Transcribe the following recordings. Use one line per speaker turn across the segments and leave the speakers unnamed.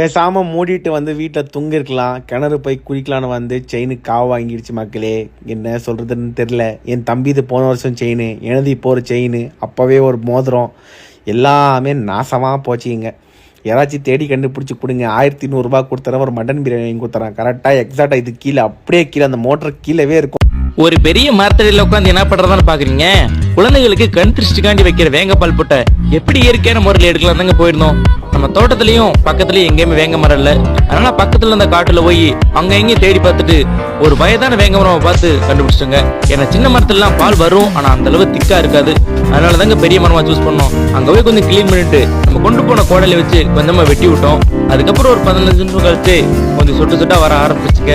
பேசாமல் மூடிட்டு வந்து வீட்டில் தூங்கிருக்கலாம். கிணறு போய் குளிக்கலான்னு வந்து செயின் காவு வாங்கிடுச்சு மக்களே. என்ன சொல்கிறதுன்னு தெரில என் தம்பி இது போன வருஷம் செயின் எனது இப்போ ஒரு செயின் அப்போவே ஒரு மோதிரம். எல்லாமே நாசமாக போச்சுங்க. யாராச்சும் தேடி கண்டுபிடிச்சி கொடுங்க. ஆயிரத்தி நூறுரூபா கொடுத்துறேன் ஒரு மட்டன் பிரியாணி வாங்கி கொடுத்துறேன் கரெக்டாக எக்ஸாக்டாக இது கீழே அப்படியே கீழே அந்த மோட்டர் கீழவே இருக்கும்.
ஒரு பெரிய மரத்தடியில் உட்காந்து என்ன பண்ணுறதான்னு பார்க்குறீங்க குழந்தைகளுக்கு கண் திருஷ்டிக்காண்டி வைக்கிற வேங்கப்பால் புட்டை எப்படி இயற்கையான முறையில் எடுக்கலாம் தாங்க போயிருந்தோம். நம்ம தோட்டத்துலயும் பக்கத்துலயும் எங்கேயுமே வேங்க மரம் இல்ல. அதனால பக்கத்துல இருந்த காட்டுல போய் அங்க எங்கேயும் தேடி பார்த்துட்டு ஒரு வயதான வேங்க மரம் பார்த்து கண்டுபிடிச்சிட்டோங்க. ஏன்னா சின்ன மரத்துலலாம் பால் வரும் ஆனா அந்த அளவு திக்கா இருக்காது. அதனால தாங்க பெரிய மரமா சூஸ் பண்ணோம். அங்க போய் கொஞ்சம் க்ளீன் பண்ணிட்டு நம்ம கொண்டு போன கோடையில வச்சு கொஞ்சமா வெட்டி விட்டோம். அதுக்கப்புறம் ஒரு பதினஞ்சு நிமிஷம் கழிச்சு கொஞ்சம் சொட்டு சொட்டா வர ஆரம்பிச்சுங்க.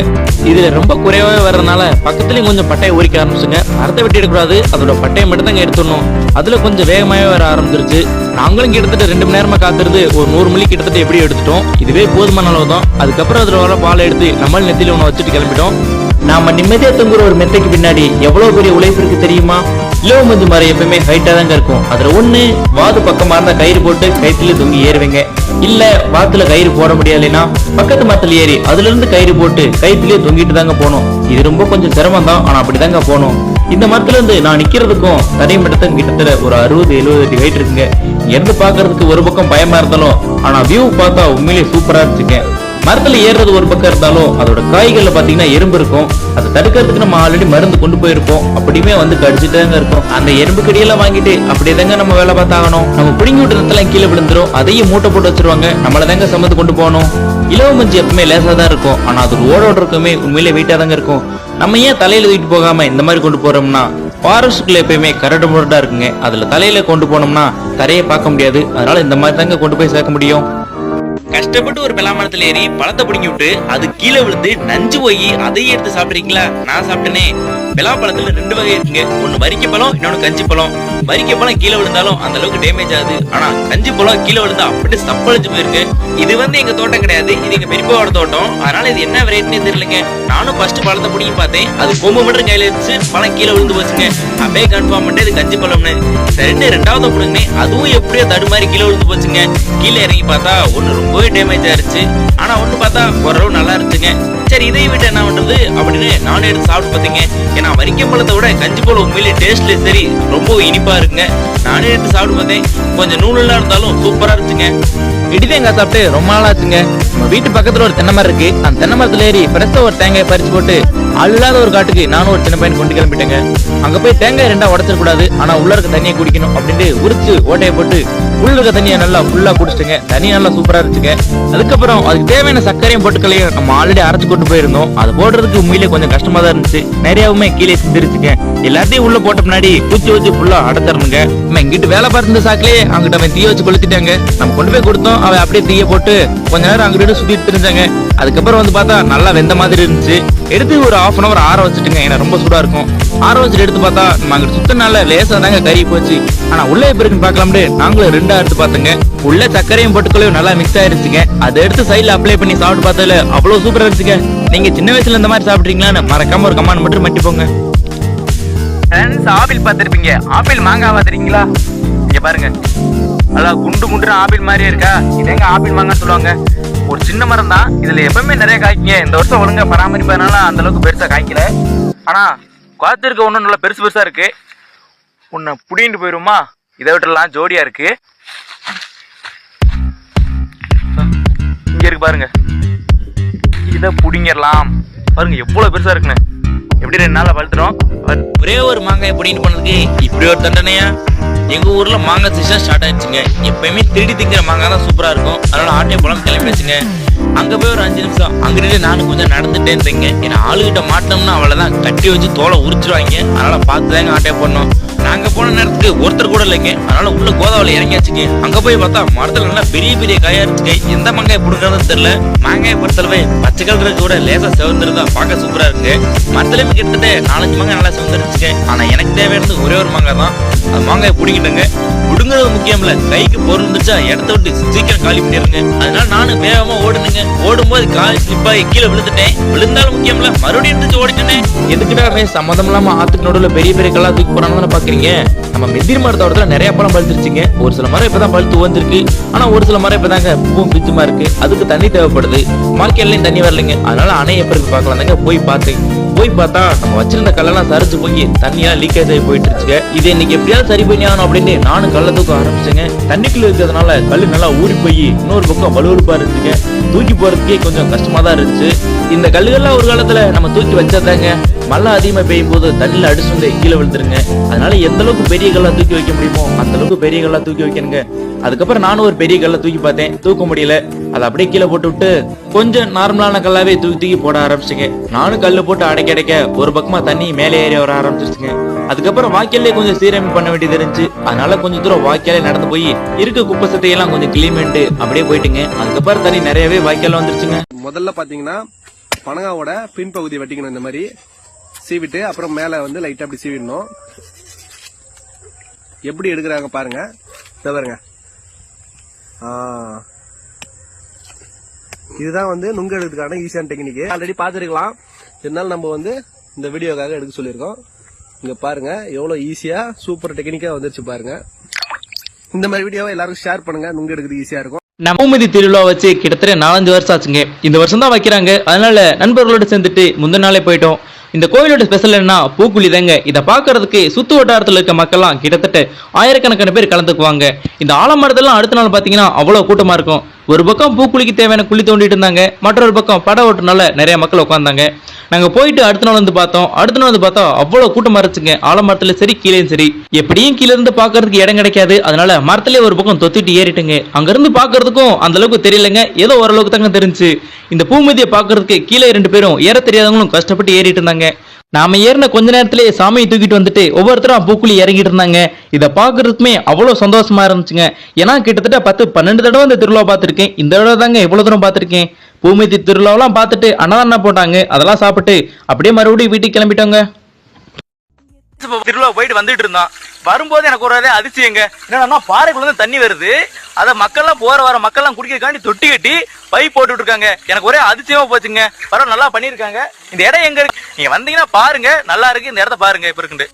இதுல ரொம்ப குறைவாவே வர்றதுனால பக்கத்துலயும் கொஞ்சம் பட்டையை உரிக்க ஆரம்பிச்சுங்க. மரத்தை வெட்டி எடுக்கக்கூடாது அதோட பட்டையை மட்டும் தாங்க எடுத்துடணும். அதுல கொஞ்சம் வேகமாவே வர ஆரம்பிச்சிருச்சு. நாங்களும் கிட்டத்தட்ட ரெண்டு மணி நேரமா காத்திருந்து ஒரு நூறு மணி கிட்டத்தட்ட எப்படி எடுத்துட்டோம். இதுவே போதுமான அளவு தான் அதுக்கப்புறம் அதுல வர பாலை எடுத்து நம்ம நெத்தியில ஒன்று வச்சுட்டு கிளம்பிட்டோம். நாம நிம்மதியா தூங்குற ஒரு மெத்தைக்கு பின்னாடி எவ்வளவு பெரிய உழைப்பு இருக்கு தெரியுமா? இலவ மஞ்சு மரம் எப்பவுமே ஹைட்டா தாங்க இருக்கும். அதுல ஒண்ணு வாது பக்கமா இருந்தா கயிறு போட்டு கயிற்றுல தொங்கி ஏறுவீங்க. இல்ல வாத்துல கயிறு போட முடியலைன்னா பக்கத்து மரத்துல ஏறி அதுல இருந்து கயிறு போட்டு கயிற்றுலயே தொங்கிட்டு தாங்க போகணும். இது ரொம்ப கொஞ்சம் சிரமம் தான். ஆனா அப்படிதாங்க போகணும். இந்த மரத்துல இருந்து நான் நிக்கிறதுக்கும் தரை மட்டத்துக்கும் கிட்டத்தட்ட ஒரு அறுபது எழுபது அடி ஹைட் இருக்குங்க. இருந்து பாக்குறதுக்கு ஒரு பக்கம் பயமா இருந்தாலும் ஆனா வியூ பார்த்தா உண்மையிலேயே சூப்பரா இருந்துச்சுங்க. மரத்தில் ஏறுறது ஒரு பக்கம் இருந்தாலும் அதோட காய்களில் பார்த்தீங்கன்னா எறும்பு இருக்கும். அதை தடுக்கிறதுக்கு நம்ம ஆல்ரெடி மருந்து கொண்டு போயிருப்போம். அப்படியுமே வந்து கடிச்சிட்டு தாங்க இருக்கும். அந்த எறும்பு கடியெல்லாம் வாங்கிட்டு அப்படியே தாங்க நம்ம வேலை பார்த்தாகணும். நம்ம பிடிங்கி விட்டுறதுலாம் கீழே விழுந்துரும். அதையும் மூட்டை போட்டு வச்சிருவாங்க. நம்மளை தாங்க சமத்து கொண்டு போகணும். இலவ மஞ்சு எப்பவுமே லேசாக தான் இருக்கும். ஆனால் அது ஒரு ஓடோட இருக்குமே உண்மையிலே வெயிட்டா தாங்க இருக்கும். நம்ம ஏன் தலையில் தூக்கிட்டு போகாமல் இந்த மாதிரி கொண்டு போகிறோம்னா ஃபாரஸ்ட்டுக்குள்ள எப்பயுமே கரடு முரடாக இருக்குங்க. அதில் தலையில் கொண்டு போனோம்னா தரையை பார்க்க முடியாது. அதனால் இந்த மாதிரி தாங்க கொண்டு போய் சேர்க்க முடியும். கஷ்டப்பட்டு ஒரு பலாமரத்துல ஏறி பழத்தை பிடிங்கி விட்டு அது கீழே விழுந்து நஞ்சு போய் அதையே எடுத்து சாப்பிடுறீங்களா? நான் சாப்பிட்டேனே. பலாப்பழத்துல ரெண்டு வகை இருக்குங்க. ஒன்னு வரிக்க பழம் இன்னொன்னு கஞ்சி பழம். வரிக்க பழம் கீழே விழுந்தாலும் அந்த அளவுக்கு டேமேஜ் ஆகுது. ஆனா கஞ்சி பழம் கீழே விழுந்தா அப்படி சப்பளிச்சு போயிருக்கு. இது வந்து எங்க தோட்டம் கிடையாது. இது எங்க பெரியப்பாவோட தோட்டம். அதனால இது என்ன வெரைட்டினே தெரியலங்க. நானும் ஃபர்ஸ்ட் பழத்தை பிடிங்கி பார்த்தேன். அது கொம்பு மட்டும் கையில இருந்துச்சு. பழம் கீழே விழுந்து போச்சுங்க. அப்படியே கன்ஃபார்ம் பண்ணிட்டு இது கஞ்சி பழம்னு. சரின்னு ரெண்டாவது பிடுங்க அதுவும் எப்படியோ தடுமாறி கீழே விழுந்து போச்சுங்க. கீழே இறங்கி பார்த்தா ஒண்ணு ரொம்பவே டேமேஜ் ஆயிருச்சு ஆனா ஒண்ணு பார்த்தா ஓரளவு நல்லா இருந்துச்சுங்க. சரி இதை விட்டு என்ன பண்றது அப்படின்னு நானும் எடுத்து சாப்பிட்டு பார்த்தீங்க. ஏன்னா வரிக்கை பழத்தை விட கஞ்சி போல உண்மையிலே டேஸ்ட்ல சரி ரொம்ப இனிப்பா இருக்குங்க. நானே எடுத்து சாப்பிட்டு பார்த்தேன். கொஞ்சம் நூலெல்லாம் இருந்தாலும் சூப்பரா இருந்துச்சுங்க. இடிதேங்காய் சாப்பிட்டு ரொம்ப நாளாச்சுங்க. நம்ம வீட்டு பக்கத்துல ஒரு தென்னை மரம் இருக்கு. அந்த தென்னை மரத்துல ஏறி பெருசா ஒரு தேங்காய் பறிச்சு போட்டு அல்லாத ஒரு காட்டுக்கு நானும் ஒரு சின்ன பையன் கொண்டு கிளம்பிட்டேங்க. அங்க போய் தேங்காய் ரெண்டா உடச்சிட கூடாது. ஆனா உள்ள இருக்க தண்ணியை குடிக்கணும் அப்படின்ட்டு உரிச்சு ஓட்டையை போட்டு உள்ள இருக்க தண்ணியை நல்லா ஃபுல்லா குடிச்சிட்டுங்க. தண்ணி நல்லா சூப்பரா இருந்துச்சுங்க. அதுக்கப்புறம் அதுக்கு தேவையான சர்க்கரையும் பொட்டுக்களையும் நம்ம ஆல்ரெடி அரைச்சு கொண்டு போயிருந்தோம். அது போடுறதுக்கு உண்மையிலே கொஞ்சம் கஷ்டமா தான் இருந்துச்சு. நிறையவுமே கீழே சிந்திருச்சுங்க. எல்லாத்தையும் உள்ள போட்ட பின்னாடி குச்சி வச்சு ஃபுல்லா அடைச்சிருந்துங்க நம்ம இங்கிட்டு வேலை பார்த்து சாக்கிலே அங்கிட்ட அவன் தீய வச்சு கொளுத்திட்டாங்க. நம்ம கொண்டு போய் கொடுத்தோம். அவன் அப்படியே தீய போட்டு கொஞ்ச நேரம் அங்கிட்டு சுத்திட்டு தெரிஞ்சாங்க அதுக்கப்புறம் வந்து பார்த்தா நல்லா வெந்த மாதிரி இருந்துச்சு. எடுத்து ஒரு ஆஃப் அன் அவர் ஆற வச்சுட்டுங்க. ஏன்னா ரொம்ப சூடா இருக்கும். ஆற வச்சுட்டு எடுத்து பார்த்தா நம்ம சுத்த சுத்தனால லேசா தாங்க கறி போச்சு. ஆனா உள்ள எப்படி இருக்குன்னு பார்க்கலாம்னு நாங்களும் ரெண்டா எடுத்து பார்த்தோங்க. உள்ள சர்க்கரையும் பொட்டுக்களையும் நல்லா மிக்ஸ் ஆயிருச்சுங்க. அதை எடுத்து சைடுல அப்ளை பண்ணி சாப்பிட்டு பார்த்ததுல அவ்வளவு சூப்பரா இருந்துச்சுங்க. நீங்க சின்ன வயசுல இந்த மாதிரி சாப்பிட்றீங்களான்னு மறக்காம ஒரு கமாண்ட் மட்டும் மட்டி போங்க.
ஃப்ரெண்ட்ஸ் ஆப்பிள் பார்த்துருப்பீங்க? ஆப்பிள் மாங்காய் பார்த்துருக்கீங்களா? இங்கே பாருங்க. நல்லா குண்டு குண்டு ஆப்பிள் மாதிரியே இருக்கா? இது எங்க ஆப்பிள் மாங்காய் சொல்லுவாங்க. ஒரு சின்ன மரம் தான் இதுல எப்பவுமே நிறைய காய்க்குங்க. இந்த வருஷம் ஒழுங்கா பராமரிப்பதனால அந்த அளவுக்கு பெருசா காய்க்கல. ஆனா காத்திருக்க ஒன்றும் நல்லா பெருசு பெருசா இருக்கு. உன்னை புடிங்கிட்டு போயிருமா? இதை விட்டுலாம் ஜோடியா இருக்கு. இங்க இருக்கு பாருங்க. இதை புடிங்கிடலாம். பாருங்க எவ்வளவு பெருசா இருக்குன்னு. எப்படி ரெண்டு நாள்ல வளர்த்துறோம்
ஒரே ஒரு மாங்காய் பிடின்னு பண்ணதுக்கு இப்படி ஒரு தண்டனையா? எங்க ஊர்ல மாங்காய் சீசன் ஸ்டார்ட் ஆயிடுச்சுங்க. எப்பயுமே திருடி திங்கிற மாங்காய் தான் சூப்பரா இருக்கும். அதனால ஆட்டை பழம் கிளம்பிடுச்சுங்க அங்கே போய் ஒரு அஞ்சு நிமிஷம். அங்கிட்டு நானும் கொஞ்சம் நடந்துட்டே இருந்தேங்க. ஏன்னா ஆளுகிட்ட மாட்டோம்னா அவ்வளோதான் கட்டி வச்சு தோலை உரிச்சிருவாங்க. அதனால் பார்த்து தாங்க ஆட்டே பண்ணோம் நாங்கள் போன நேரத்துக்கு ஒருத்தர் கூட இல்லைங்க. அதனால் உள்ள கோதாவளி இறங்கியாச்சுங்க. அங்கே போய் பார்த்தா மரத்தில் நல்லா பெரிய பெரிய காயாக இருந்துச்சுங்க எந்த மாங்காய் பிடுங்கிறதுன்னு தெரியல. மாங்காய் பொறுத்தளவு பச்சை கலர் கூட லேசாக செவந்திருந்தா பார்க்க சூப்பராக இருக்கு மரத்துலயுமே கிட்டத்தட்ட நாலஞ்சு மாங்காய் நல்லா செவந்துருச்சுங்க ஆனால் எனக்கு தேவையானது ஒரே ஒரு மாங்காய் தான். அந்த மாங்காய் பிடிக்கிட்டேங்க. புடுங்குறது முக்கியம் இல்ல கைக்கு பொருள் இருந்துச்சா இடத்த விட்டு சீக்கிரம் காலி பண்ணிருங்க. அதனால நானும் வேகமா ஓடுனுங்க. ஓடும்போது கால் ஸ்லிப் ஆகி கீழே விழுந்துட்டேன். விழுந்தாலும் முக்கியம் இல்ல மறுபடியும் எடுத்து ஓடிட்டேன். எதுக்குடா ரமேஷ் சம்மந்தம் இல்லாம ஆத்துக்கு நடுவில் பெரிய பெரிய கல்லா தூக்கி போறாங்கன்னு பாக்குறீங்க? நம்ம மெத்திரி மரத்தோடத்துல நிறைய பழம் பழுத்துருச்சுங்க. ஒரு சில மரம் இப்பதான் பழுத்து வந்திருக்கு ஆனா ஒரு சில மரம் இப்பதாங்க பூவும் பிச்சுமா இருக்கு. அதுக்கு தண்ணி தேவைப்படுது. மார்க்கெட்லயும் தண்ணி வரலைங்க. அதனால அணை எப்படி இருக்கு தாங்க போய் பார்த்தேன் போய் பார்த்தா நம்ம வச்சிருந்த கல்லெல்லாம் சரிச்சு போய் தண்ணியெல்லாம் லீக்கேஜ் ஆகி போயிட்டு இருச்சுங்க இது இன்னைக்கு எப்படியாவது சரி பண்ணி ஆகணும் அப்படின்னு நானும் கல்ல தூக்க ஆரம்பிச்சேங்க. தண்ணிக்குள்ள இருக்கிறதுனால கல் நல்லா ஊறி போய் இன்னொரு பக்கம் வலுவலுப்பா இருந்துச்சுங்க. தூக்கி போறதுக்கே கொஞ்சம் கஷ்டமா தான் இருந்துச்சு. இந்த கல்லுகள்லாம் ஒரு காலத்துல நம்ம தூக்கி வச்சதாங்க. மழை அதிகமா பெய்யும் போது தண்ணியில அடிச்சு வந்து கீழே விழுந்துருங்க. அதனால எந்த அளவுக்கு பெரிய கல்லா தூக்கி வைக்க முடியுமோ அந்த அளவுக்கு பெரிய கல்லா தூக்கி வைக்கணுங்க. அதுக்கப்புறம் நானும் ஒரு பெரிய கல்லை தூக்கி பார்த்தேன். தூக்க முடியல. அதை அப்படியே கீழே போட்டு விட்டு கொஞ்சம் நார்மலான கல்லாவே தூக்கி தூக்கி போட ஆரம்பிச்சுங்க நானும் கல் போட்டு அடைக்க அடைக்க ஒரு பக்கமா தண்ணி மேலே ஏறி வர ஆரம்பிச்சிருச்சுங்க. அதுக்கப்புறம் வாய்க்காலே கொஞ்சம் சீரமைப்பு பண்ண வேண்டியது இருந்துச்சு. அதனால கொஞ்சம் தூரம் வாய்க்காலே நடந்து போய் இருக்க குப்பை சட்டையெல்லாம் கொஞ்சம் கிளீன் பண்ணிட்டு அப்படியே போயிட்டுங்க. அதுக்கப்புறம் தண்ணி நிறையவே வாய்க்கால வந்துருச்சுங்க.
முதல்ல பாத்தீங்கன்னா பனங்காவோட பின்பகுதி வெட்டிக்கணும் இந்த மாதிரி. சீவிட்டு அப்புறம் மேல வந்து லைட்டா அப்படி சீவிடணும். எப்படி எடுக்கிறாங்க பாருங்க. இதை பாருங்க. இதுதான் வந்து நுங்கு எடுக்கிறதுக்கான ஈஸியான டெக்னிக் ஆல்ரெடி பார்த்துருக்கலாம். இருந்தாலும் நம்ம வந்து இந்த வீடியோக்காக எடுக்க சொல்லியிருக்கோம். இங்கே பாருங்க எவ்வளோ ஈஸியாக சூப்பர் டெக்னிக்காக வந்துருச்சு பாருங்க. இந்த மாதிரி வீடியோவை எல்லாருக்கும் ஷேர் பண்ணுங்க. நுங்கு எடுக்கிறது ஈஸியா இருக்கும்.
நம்ம பூமதி திருவிழா வச்சு கிட்டத்தட்ட நாலஞ்சு வருஷம் ஆச்சுங்க. இந்த வருஷம் தான் வைக்கிறாங்க. அதனால நண்பர்களோட சேர்ந்துட்டு முந்தின நாளே போயிட்டோம். இந்த கோயிலோட ஸ்பெஷல் என்ன பூக்குழி தாங்க. இதை பார்க்கறதுக்கு சுத்து வட்டாரத்தில் இருக்க மக்கள்லாம் கிட்டத்தட்ட ஆயிரக்கணக்கான பேர் கலந்துக்குவாங்க. இந்த ஆலமரத்தெல்லாம் அடுத்த நாள் பார்த்தீங்கன்னா அவ்வளோ கூட்டமாக இருக்கும். ஒரு பக்கம் பூக்குழிக்கு தேவையான குழி தோண்டிட்டு இருந்தாங்க. மற்றொரு பக்கம் படம் ஓட்டுனால நிறைய மக்கள் உட்காந்தாங்க நாங்கள் போயிட்டு அடுத்த நாள் வந்து பார்த்தோம். அடுத்த நாள் வந்து பார்த்தா அவ்வளோ கூட்டம் இருந்துச்சுங்க ஆலமரத்துல சரி கீழேயும் சரி. எப்படியும் கீழ இருந்து பார்க்கறதுக்கு இடம் கிடைக்காது. அதனால மரத்திலே ஒரு பக்கம் தொத்திட்டு ஏறிட்டுங்க. அங்கேருந்து பார்க்கறதுக்கும் அந்த அளவுக்கு தெரியலங்க. ஏதோ ஓரளவுக்கு தாங்க தெரிஞ்சு. இந்த பூமதியை பார்க்கறதுக்கு கீழே ரெண்டு பேரும் ஏற தெரியாதவங்களும் கஷ்டப்பட்டு ஏறிட்டு இருந்தாங்க. நாம ஏறின கொஞ்ச நேரத்திலே சாமியை தூக்கிட்டு வந்துட்டு ஒவ்வொருத்தரும் பூக்குழி இறங்கிட்டு இருந்தாங்க. இதை பார்க்கறதுக்குமே அவ்வளோ சந்தோஷமா இருந்துச்சுங்க. ஏன்னா கிட்டத்தட்ட பத்து பன்னெண்டு தடவை இந்த திருவிழா பார்த்துருக்கேன். இந்த தடவை தாங்க எவ்வளோ தூரம் பார்த்துருக்கேன். பூமிதி திருவிழாவெல்லாம் பார்த்துட்டு அன்னதானம் போட்டாங்க. அதெல்லாம் சாப்பிட்டு அப்படியே மறுபடியும் வீட்டுக்கு கிளம்பிட்டோங்க.
திருவிழா போயிட்டு வந்துட்டு இருந்தான். வரும்போது எனக்கு ஒரு அதிசயங்க. என்னன்னா பாறைக்குள்ள இருந்து தண்ணி வருது. அத மக்கள்லாம் போற வர மக்கள்லாம் குடிக்கிறதுக்காண்டி தொட்டி கட்டி பைப் போட்டுட்டு இருக்காங்க எனக்கு ஒரே அதிசயமா போச்சுங்க. பரவாயில்ல நல்லா பண்ணிருக்காங்க இந்த இடம் எங்க இருக்கு? நீங்க வந்தீங்கன்னா பாருங்க. நல்லா இருக்கு. இந்த இடத்த பாருங்க. இப்ப இருக்குண்டு